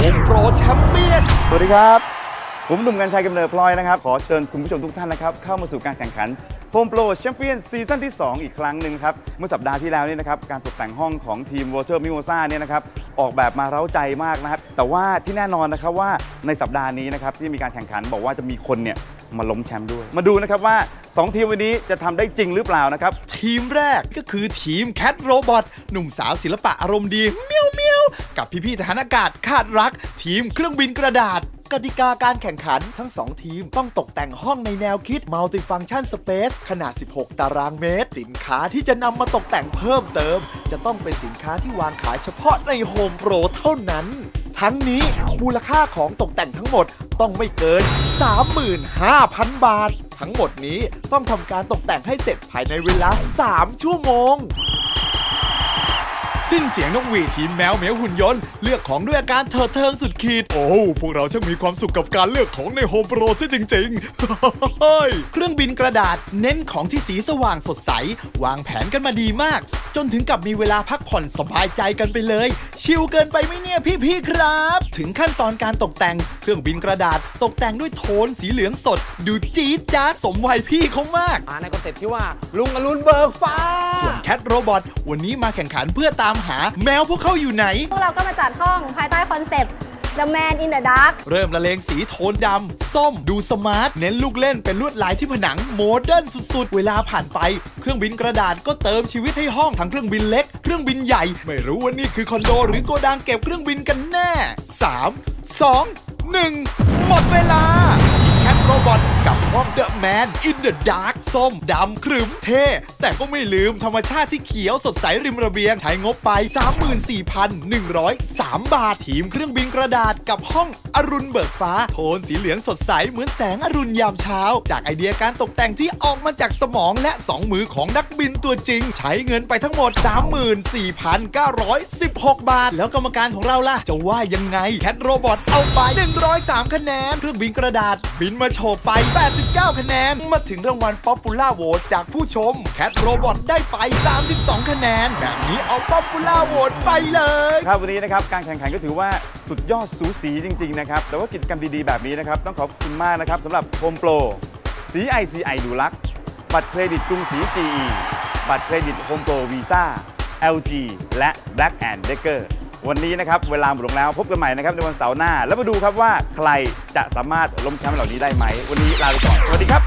สวัสดีครับ ผมหนุ่มกัญชัยกำเนิดพลอยนะครับ ขอเชิญคุณผู้ชมทุกท่านนะครับ เข้ามาสู่การแข่งขันโฮมโปรแชมเปี้ยนซีซั่นที่ 2 อีกครั้งหนึ่งครับ เมื่อสัปดาห์ที่แล้วนี่นะครับ การตกแต่งห้องของทีม Water Mimosa เนี่ยนะครับ ออกแบบมาเร้าใจมากนะครับ แต่ว่าที่แน่นอนนะครับว่าในสัปดาห์นี้นะครับที่มีการแข่งขันบอกว่าจะมีคนเนี่ยมาล้มแชมป์ด้วย มาดูนะครับว่า 2 ทีมวันนี้จะทำได้จริงหรือเปล่านะครับ ทีมแรกก็คือทีมแคทโรบอทหนุ่มสาวศิลปะอารมณ์ดีเมียวเมียว กับพี่ๆทหารอากาศคาดรัก ทีมเครื่องบินกระดาษกติกาการแข่งขันทั้ง 2 ทีมต้องตกแต่งห้องในแนวคิด Multifunction Space ขนาด 16 ตารางเมตร สินค้าที่จะนำมาตกแต่งเพิ่มเติม จะต้องเป็นสินค้าที่วางขายเฉพาะในโฮมโปรเท่านั้น ทั้งนี้มูลค่าของตกแต่งทั้งหมดต้องไม่เกิน 35,000 บาท ทั้งหมดนี้ต้องทำการตกแต่งให้เสร็จภายในเวลา 3 ชั่วโมง สิ้นเสียงนกหวีทีมแมวเหมียวหุ่นยนต์ เลือกของด้วยอาการเถิดเทิงสุดขีด โอ้พวกเราช่างมีความสุขกับการเลือกของในโฮมโปรซะจริงๆ เครื่องบินกระดาษเน้นของที่สีสว่างสดใส วางแผนกันมาดีมาก จนถึงกับมีเวลาพักผ่อนสบายใจกันไปเลย ชิลเกินไปไหมเนี่ยพี่ๆครับ ถึงขั้นตอนการตกแต่งเครื่องบินกระดาษ ตกแต่งด้วยโทนสีเหลืองสด ดูจี๊ดจ๊าสมวัยพี่เขามากมาในคอนเซ็ปต์ที่ว่าลุงอรุณเบิกฟ้า ส่วนแคทโรบอทวันนี้มาแข่งขันเพื่อตามหาแมวพวกเขาอยู่ไหน พวกเราก็มาจัดห้องภายใต้คอนเซปต์ The Man in the Dark เริ่มละเลงสีโทนดำ ส้ม ดูสมาร์ท เน้นลูกเล่นเป็นลวดลายที่ผนังโมเดิร์นสุดๆ เวลาผ่านไป เครื่องบินกระดาษก็เติมชีวิตให้ห้องทั้งเครื่องบินเล็ก เครื่องบินใหญ่ ไม่รู้ว่านี่คือคอนโดหรือโกดังเก็บเครื่องบินกันแน่ 3 2 1 หมดเวลาแคท โรบอทกับห้องเดอะแมนอินเดอะดาร์กส้มดำครึมเท่ แต่ก็ไม่ลืมธรรมชาติที่เขียวสดใสริมระเบียง ใช้งบไป 34,103 บาท ทีมเครื่องบินกระดาษกับห้องอรุณเบิกฟ้า โทนสีเหลืองสดใสเหมือนแสงอรุณยามเช้า จากไอเดียการตกแต่งที่ออกมาจากสมองและ 2 มือของนักบินตัวจริง ใช้เงินไปทั้งหมด 34,916 บาท แล้วกรรมการของเราล่ะ จะว่ายังไงแคทโรบอทเอาไป 103 คะแนน เครื่องบินกระดาษบินมาโชว์ไป 89 คะแนน มาถึงรางวัลป๊อปปูล่าโหวตจากผู้ชม แคทโรบอทได้ไป 32 คะแนน แบบนี้เอาป๊อปปูล่าโหวตไปเลย ครับวันนี้นะครับการแข่งขันก็ถือว่าสุดยอดสูสีจริง ๆ นะครับ แต่ว่ากิจกรรมดีๆ แบบนี้นะครับ ต้องขอบคุณมากนะครับสำหรับโฮมโปรสี ICI ดูลัก บัตรเครดิตกรุงศรี GE บัตรเครดิตโฮมโปรวีซ่า LG และ Black and Decker วันนี้นะครับเวลาหมดลงแล้วพบกันใหม่นะครับในวันเสาร์หน้า แล้วมาดูครับว่าใครจะสามารถล้มแชมป์เหล่านี้ได้ไหม วันนี้ลาไปก่อน สวัสดีครับ